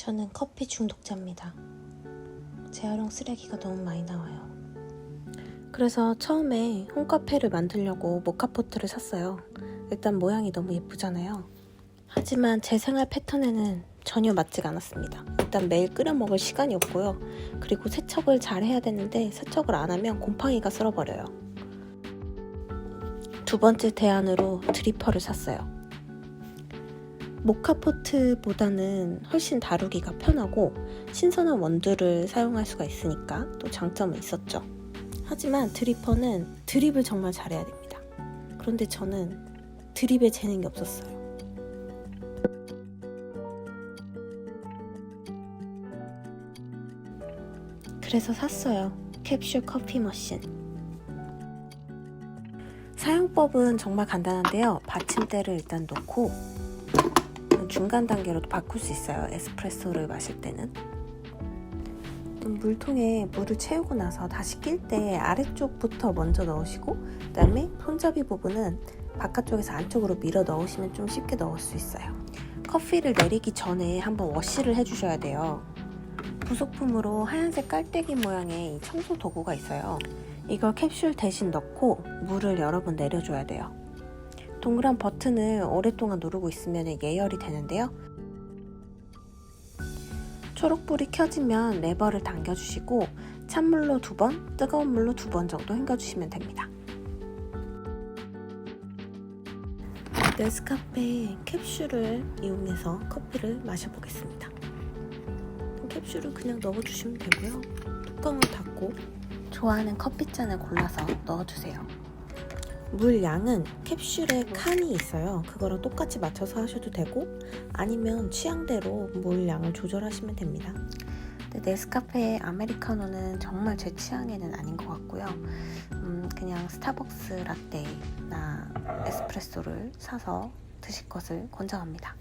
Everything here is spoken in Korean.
저는 커피 중독자입니다. 재활용 쓰레기가 너무 많이 나와요. 그래서 처음에 홈카페를 만들려고 모카포트를 샀어요. 일단 모양이 너무 예쁘잖아요. 하지만 제 생활 패턴에는 전혀 맞지가 않았습니다. 일단 매일 끓여 먹을 시간이 없고요. 그리고 세척을 잘 해야 되는데 세척을 안 하면 곰팡이가 쓸어버려요. 두 번째 대안으로 드리퍼를 샀어요. 모카포트보다는 훨씬 다루기가 편하고 신선한 원두를 사용할 수가 있으니까 또 장점은 있었죠. 하지만 드리퍼는 드립을 정말 잘해야 됩니다. 그런데 저는 드립에 재능이 없었어요. 그래서 샀어요. 캡슐 커피 머신. 사용법은 정말 간단한데요. 받침대를 일단 놓고 중간 단계로도 바꿀 수 있어요. 에스프레소를 마실 때는. 물통에 물을 채우고 나서 다시 낄 때 아래쪽부터 먼저 넣으시고 그다음에 손잡이 부분은 바깥쪽에서 안쪽으로 밀어 넣으시면 좀 쉽게 넣을 수 있어요. 커피를 내리기 전에 한번 워시를 해주셔야 돼요. 부속품으로 하얀색 깔때기 모양의 이 청소 도구가 있어요. 이걸 캡슐 대신 넣고 물을 여러 번 내려줘야 돼요. 동그란 버튼을 오랫동안 누르고 있으면 예열이 되는데요. 초록불이 켜지면 레버를 당겨주시고 찬물로 두 번, 뜨거운 물로 두 번 정도 헹궈주시면 됩니다. 네스카페 캡슐을 이용해서 커피를 마셔보겠습니다. 캡슐을 그냥 넣어주시면 되고요. 뚜껑을 닫고 좋아하는 커피잔을 골라서 넣어주세요. 물 양은 캡슐에 칸이 있어요. 그거랑 똑같이 맞춰서 하셔도 되고 아니면 취향대로 물 양을 조절하시면 됩니다. 근데 네스카페 아메리카노는 정말 제 취향에는 아닌 것 같고요. 음, 그냥 스타벅스 라떼나 에스프레소를 사서 드실 것을 권장합니다.